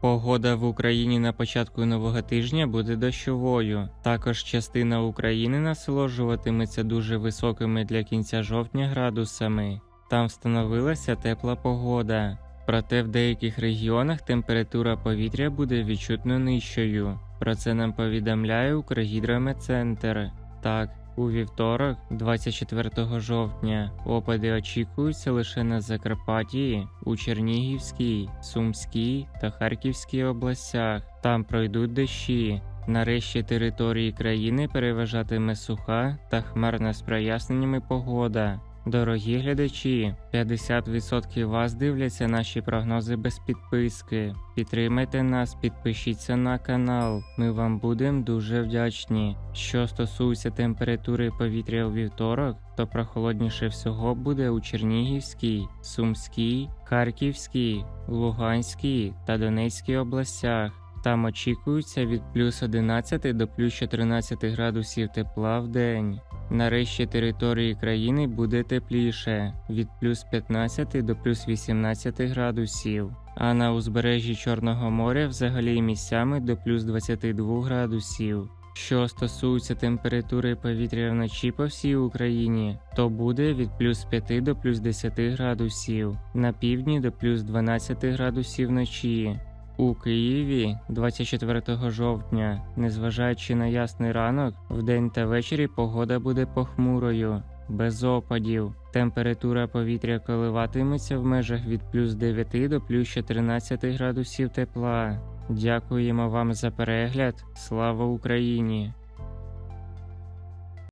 Погода в Україні на початку нового тижня буде дощовою. Також частина України насолоджуватиметься дуже високими для кінця жовтня градусами. Там встановилася тепла погода. Проте в деяких регіонах температура повітря буде відчутно нижчою. Про це нам повідомляє Укргідрометцентр. Так, у вівторок, 24 жовтня, опади очікуються лише на Закарпатті, у Чернігівській, Сумській та Харківській областях. Там пройдуть дощі. Нарешті території країни переважатиме суха та хмарна з проясненнями погода. Дорогі глядачі, 50% вас дивляться наші прогнози без підписки. Підтримайте нас, підпишіться на канал. Ми вам будемо дуже вдячні. Що стосується температури повітря у вівторок, то прохолодніше всього буде у Чернігівській, Сумській, Харківській, Луганській та Донецькій областях. Там очікується від плюс 11 до плюс 14 градусів тепла в день. Нарешті території країни буде тепліше від плюс 15 до плюс 18 градусів, а на узбережжі Чорного моря взагалі місцями до плюс 22 градусів. Що стосується температури повітря вночі по всій Україні, то буде від плюс 5 до плюс 10 градусів, на півдні до плюс 12 градусів вночі. У Києві 24 жовтня, незважаючи на ясний ранок, вдень та ввечері погода буде похмурою, без опадів. Температура повітря коливатиметься в межах від плюс 9 до плюс 14 градусів тепла. Дякуємо вам за перегляд. Слава Україні!